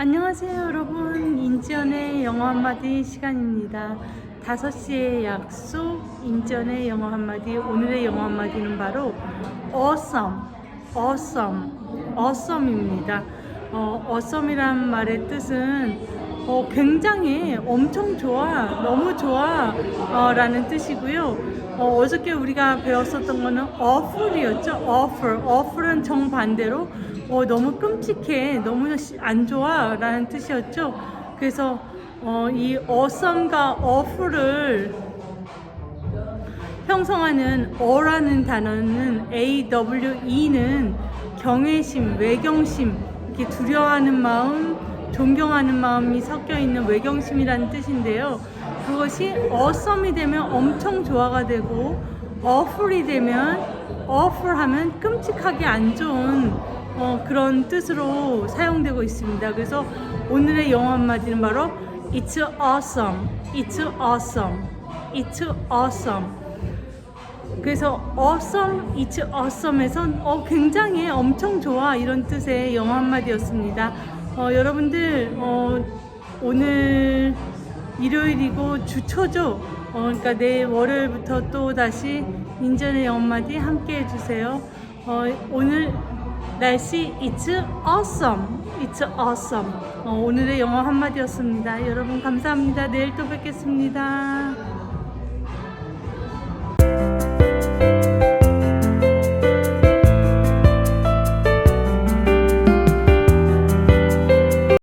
안녕하세요 여러분. 인지연의 영어 한마디 시간입니다. 5시에 약속 인지연의 영어 한마디 오늘의 영어 한마디는 바로 awesome awesome awesome입니다. 어, awesome이란 말의 뜻은 어, 굉장히 엄청 좋아 너무 좋아 어, 라는 뜻이고요. 어, 어저께 우리가 배웠었던 거는 awful이었죠. awful. awful은 정반대로 어, 너무 끔찍해, 너무 시- 안 좋아 라는 뜻이었죠. 그래서 어, 이 awesome과 awful을 형성하는 어라는 단어는 AWE는 경외심, 외경심, 이렇게 두려워하는 마음, 존경하는 마음이 섞여 있는 외경심이라는 뜻인데요. 그것이 awesome이 되면 엄청 좋아가 되고 awful이 되면 awful 하면 끔찍하게 안 좋은 어, 그런 뜻으로 사용되고 있습니다. 그래서 오늘의 영어 한마디는 바로 It's awesome, It's awesome, It's awesome. 그래서 awesome, it's awesome에선 어, 굉장히 엄청 좋아 이런 뜻의 영어 한마디였습니다. 어, 여러분들 어, 오늘 일요일이고 주초죠. 어, 그러니까 내일 월요일부터 또 다시 인전의 한마디 함께 해주세요. 어, 오늘 날씨 it's awesome, it's awesome. 어, 오늘의 영어 한마디였습니다. 여러분 감사합니다. 내일 또 뵙겠습니다.